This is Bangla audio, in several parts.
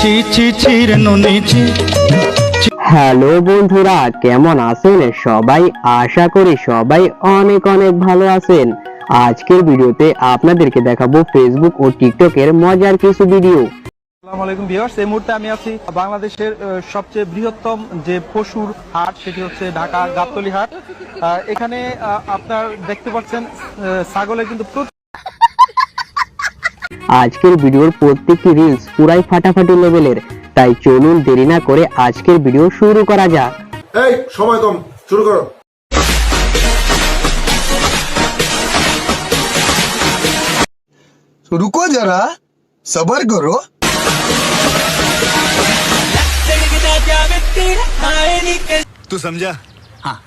নুনি হ্যালো বন্ধুরা কেমন আছেন সবাই? আশা করি সবাই অনেক অনেক ভালো আছেন। আজকের ভিডিওতে আপনাদেরকে দেখাবো ফেসবুক ও টিকটকের মজার কিছু ভিডিও আসসালামু আলাইকুম ভিউয়ার্স এই মুহূর্তে আমি আছি বাংলাদেশের সবচেয়ে বৃহত্তম যে পশুর হাট সেটি হচ্ছে ঢাকা গাবতলী হাট। আহ, এখানে আহ, আপনার দেখতে পাচ্ছেন আহ, ছাগলের কিন্তু প্রচুর আজকের ভিডিওর প্রত্যেকটি রিলস পুরাই ফাটাফাটি লেভেলের তাই চলুন দেরি না করে আজকের ভিডিও শুরু করা যাক এই সময় কম শুরু করো रुको जरा सबर करो तू समझा हाँ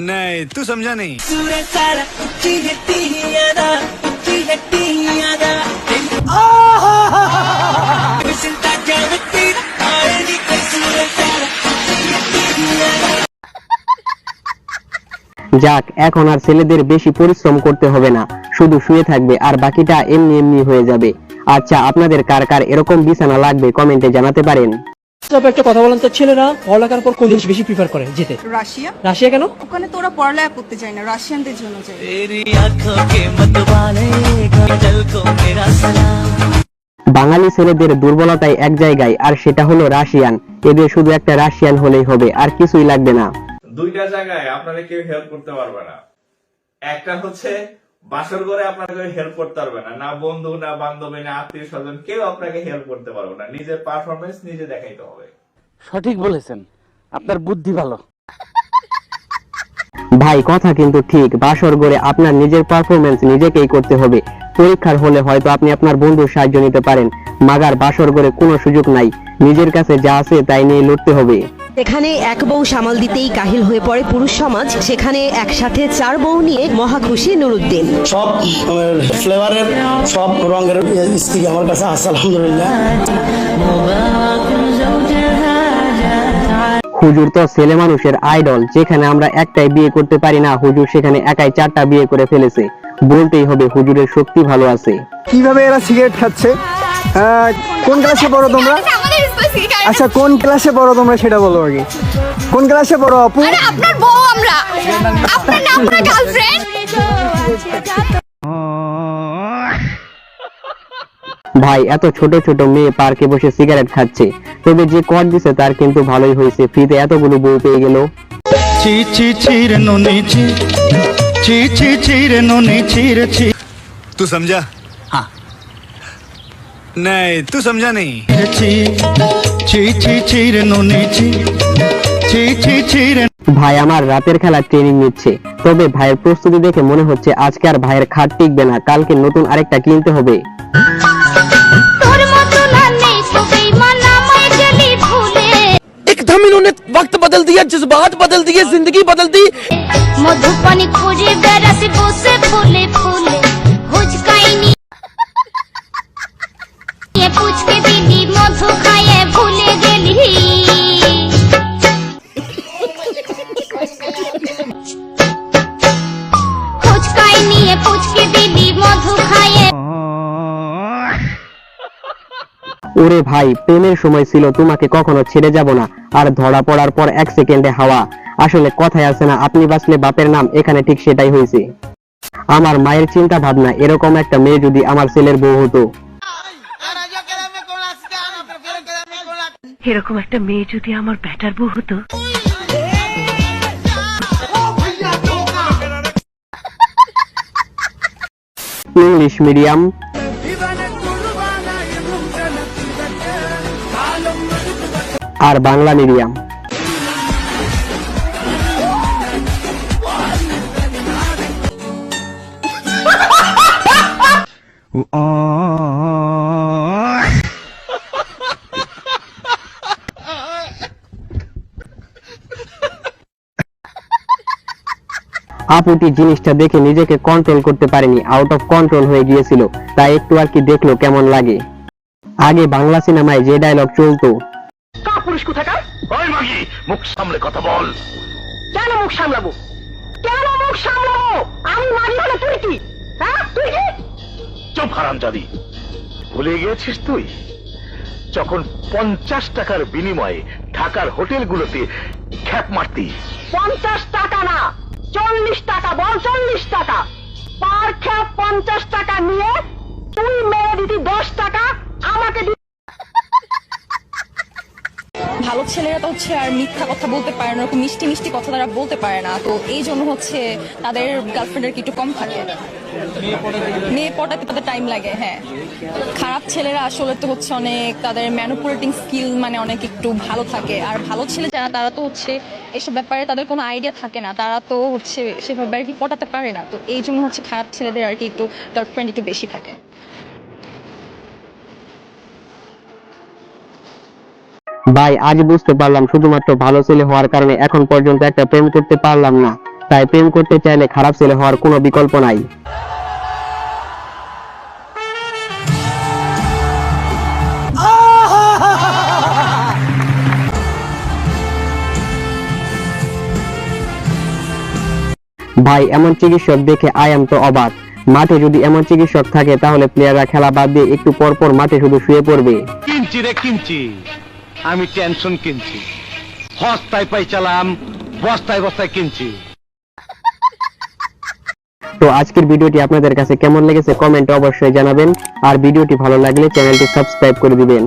नहीं तू समझा नहीं যাক এখন আর ছেলেদের বেশি পরিশ্রম করতে হবে না। শুধু শুয়ে থাকবে আর বাকিটা এমনি এমনি হয়ে যাবে। আচ্ছা আপনাদের কার কার এরকম বিছানা লাগবে কমেন্টে জানাতে পারেন। তবে একটা কথা বলেন তো ছেলেরা পড়ালেখার পর কোন দেশ বেশি প্রিফার করে যেতে? রাশিয়া। রাশিয়া কেন? ওখানে তোরা পড়ালেখা করতে চায় না রাশিয়ানদের জন্য বাঙালি ছেলেদের দুর্বলতায় এক জায়গায় আর সেটা হলো রাশিয়ান। এদের শুধু একটা রাশিয়ান হলেই হবে আর কিছুই লাগবে না। দুইটা জায়গায় আপনারা কেউ হেল্প করতে পারবে না। একটা হচ্ছে বাসর করে আপনারা কেউ হেল্প করতে পারবে না। না বন্ধু না বান্ধবী না আত্মীয় স্বজন কেউ আপনাকে হেল্প করতে পারবে না। নিজের পারফরমেন্স নিজে দেখাইতে হবে। সঠিক বলেছেন। আপনার বুদ্ধি ভালো। ভাই কথা কিন্তু ঠিক। বাসর গড়ে আপনার নিজের পারফরমেন্স নিজেকেই করতে হবে। পরীক্ষার হলে হয়তো আপনি আপনার বন্ধুর সাহায্য নিতে পারেন। মাগার বাসর গড়ে কোনো সুযোগ নাই। নিজের কাছে যা আছে তাই নিয়ে লড়তে হবে। এখানে এক বউ সামাল দিতেই কাহিল হয়ে পড়ে পুরুষ সমাজ। সেখানে একসাথে চার বউ নিয়ে মহা খুশি নুরুদ্দিন। সব ফ্লেভারের সব রঙের স্ত্রী আমার কাছে আছে আলহামদুলিল্লাহ। হুজুর তো ছেলে মানুষের আইডল যেখানে আমরা একটাই বিয়ে করতে পারি না হুজুর সেখানে একাই চারটা বিয়ে করে ফেলেছে। বলতেই হবে হুজুরের শক্তি ভালো আছে। কীভাবে এরা সিগারেট খাচ্ছে? কোন ক্লাসে পড়ো তোমরা? আচ্ছা কোন ক্লাসে পড়ো তোমরা সেটা বলো আগে। কোন ক্লাসে পড়ো আপু? আরে আপনার বউ আমরা। আপনার না আপনার গার্লফ্রেন্ড ভাই এত ছোট ছোট মেয়ে পার্কে বসে সিগারেট খাচ্ছে। তবে যে কর দিছে তার কিন্তু ভালোই হয়েছে। ফ্রিতে এতগুলো বউ পেয়ে গেল। ছি ছি ছি ছি। ছি সমঝা नहीं तू समझा नहीं চি চি চি চির নুনি চি চি চি চির ভাই আমার রাতের খেলা ট্রেনিং নিচ্ছে তবে ভাইয়ের প্রস্তুতি দেখে মনে হচ্ছে আজকে আর ভাইয়ের খাট টিকবে না কালকে নতুন আরেকটা কিনতে হবে তোর মতো না নেই তো বেঈমান আমায় গেলি ভুলে एकदम इन्होंने वक्त बदल दिया जज्बात बदल दिए जिंदगी बदल दी মধুপানি খুঁজে বেড়াতে বসে ফুলে ফুলে ওরে ভাই প্রেমের সময় ছিল তোমাকে কখনো ছেড়ে যাব না। আর ধরা পড়ার পর এক সেকেন্ডে হাওয়া। আসলে কথায় আছে না আপনি বাঁচলে বাপের নাম এখানে ঠিক সেটাই হয়েছে। আমার মায়ের চিন্তা ভাবনা এরকম একটা মেয়ে যদি আমার ছেলের বউ হতো। এরকম একটা মেয়ে যদি আমার ব্যাটার বউ হতো? English medium. আর বাংলা মিডিয়াম। আপুটি জিনিসটা দেখে নিজেকে কন্ট্রোল করতে পারেনি আউট অফ কন্ট্রোল হয়ে গিয়েছিল। তাই একটু আর কি দেখল কেমন লাগে। আগে বাংলা সিনেমায় যে ডায়লগ চলতো কেন মুখ সামলাবো? কেন মুখ সামলাবো? আমি মারি হলে তুই কি? হ্যাঁ তুই কি? চুপ হারাম জাদি। ভুলে গিয়েছিস তুই? যখন পঞ্চাশ টাকার বিনিময়ে ঢাকার হোটেলগুলোতে খ্যাপ মারতি। পঞ্চাশ টাকা না চল্লিশ টাকা বল চল্লিশ টাকা। পার খেপ পঞ্চাশ টাকা নিয়ে তুই মেরে দিতি দশ টাকা আমাকে ভালো ছেলেরা তো হচ্ছে আর মিথ্যা কথা বলতে পারে না মিষ্টি মিষ্টি কথা তারা বলতে পারে না। তো এই জন্য হচ্ছে তাদের গার্লফ্রেন্ডের কি একটু কম থাকে। মেয়ে পটাতে তাদের টাইম লাগে হ্যাঁ। খারাপ ছেলেরা আসলে তো হচ্ছে অনেক তাদের ম্যানুপুলেটিং স্কিল মানে অনেক একটু ভালো থাকে। আর ভালো ছেলে যারা, তারা তো হচ্ছে এসব ব্যাপারে তাদের কোনো আইডিয়া থাকে না। তারা তো হচ্ছে সেভাবে আর কি পটাতে পারে না। তো এই জন্য হচ্ছে খারাপ ছেলেদের আর কি একটু গার্লফ্রেন্ড একটু বেশি থাকে। ভাই আজ বুঝতে পারলাম শুধুমাত্র ভালো ছেলে হওয়ার কারণে এখন পর্যন্ত একটা প্রেম করতে পারলাম না। তাই প্রেম করতে চাইলে খারাপ ছেলে হওয়ার কোনো বিকল্প নাই। ভাই, এমন চিকিৎসক দেখে আই এম তো অবাক। মাঠে যদি এমন চিকিৎসক থাকে, তাহলে প্লেয়াররা খেলা বাদ দিয়ে একটু পর পর মাঠে শুধু শুয়ে পড়বে। রে আমি টেনশন কিনছি। হস্তায় পাই চালাম, বস্তায় বস্তায় কিনছি। তো আজকের ভিডিওটি আপনাদের কাছে কেমন লেগেছে, কমেন্টে অবশ্যই জানাবেন। আর ভিডিওটি ভালো লাগলে চ্যানেলটি সাবস্ক্রাইব করে দিবেন।